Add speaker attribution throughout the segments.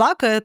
Speaker 1: закид.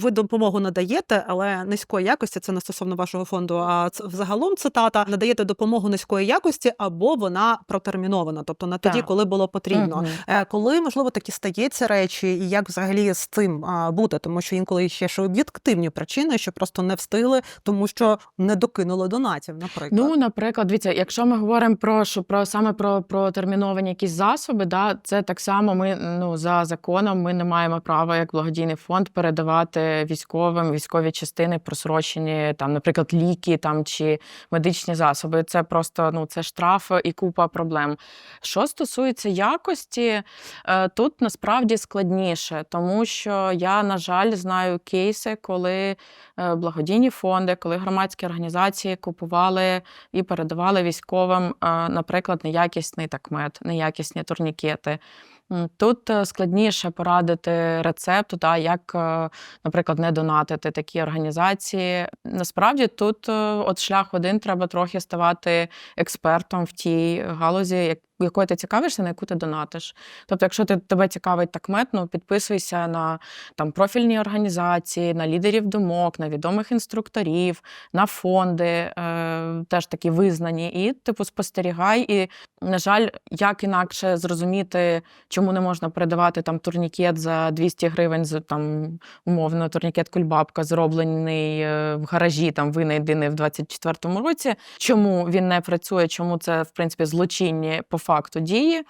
Speaker 1: Ви допомогу надаєте, але низької якості це не стосовно вашого фонду. А це взагалом цитата надаєте допомогу низької якості, або вона протермінована, тобто на тоді,
Speaker 2: Так.
Speaker 1: коли було потрібно. Е, Коли можливо такі стається речі, і як взагалі з цим бути, тому що інколи ще ж об'єктивні причини, що просто не встигли, тому що не докинули донатів, наприклад.
Speaker 2: Ну, наприклад, дивіться, якщо ми говоримо про що про саме про, про терміновані якісь засоби, да, це так само. Ми ну за законом ми не маємо права як благодійний фонд передавати військовим військові частини просрочені, там, наприклад, ліки там чи медичні засоби. Це просто ну це штраф і купа проблем. Що стосується якості, е, тут насправді складніше, тому що я, на жаль, знаю кейси, коли е, благодійні фонди, коли громадські організації купували і передавали військовим, е, наприклад, неякісний такмет, неякісні турнікети. Тут складніше порадити рецепт, да, як, е, наприклад, не донатити такі організації. Насправді тут е, от шлях один треба трохи ставати експертом в тій галузі, якою ти цікавишся, на яку ти донатиш. Тобто, якщо ти, тебе цікавить такмет, ну підписуйся на там, профільні організації, на лідерів думок, на відомих інструкторів, на фонди, е, теж такі визнані, і типу спостерігай. І, на жаль, як інакше зрозуміти, чому не можна передавати там турнікет за 200 гривень, там умовно турнікет кульбабка, зроблений е, в гаражі, там винайдений в 24-му році. Чому він не працює? Чому це в принципі злочинні по дії?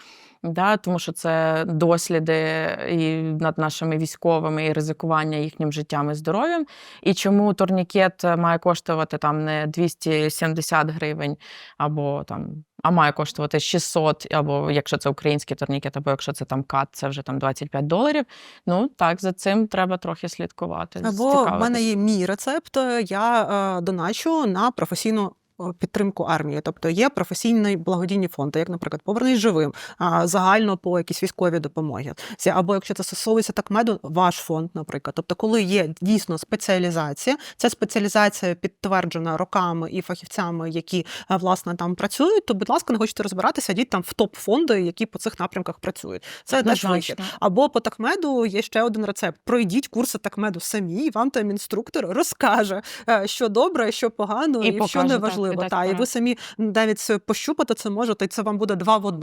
Speaker 2: Да, тому що це досліди і над нашими військовими і ризикування їхнім життям і здоров'ям. І чому турнікет має коштувати там не 270 гривень, або там, а має коштувати 600, або якщо це український турнікет, або якщо це там кат, це вже там 25 доларів. Ну так, за цим треба трохи слідкувати.
Speaker 1: Або в мене є мій рецепт. е, Я е, доначу на професійну. Е, Підтримку армії, тобто є професійні благодійні фонди, як, наприклад, Повернись живим, а, загально по якісь військові допомоги. Або якщо це стосується так меду, ваш фонд, наприклад. Тобто, коли є дійсно спеціалізація, ця спеціалізація підтверджена роками і фахівцями, які е, власне там працюють, то, будь ласка, не хочете розбиратися, йдіть там в топ фонди, які по цих напрямках працюють. Це теж вихід. Або по такмеду є ще один рецепт: пройдіть курси такмеду самі, і вам там інструктор розкаже, е, що добре, що погано,
Speaker 2: І
Speaker 1: і, що не важливо.
Speaker 2: І так,
Speaker 1: Та, і ви самі навіть пощупати це можете, і це вам буде два в одному.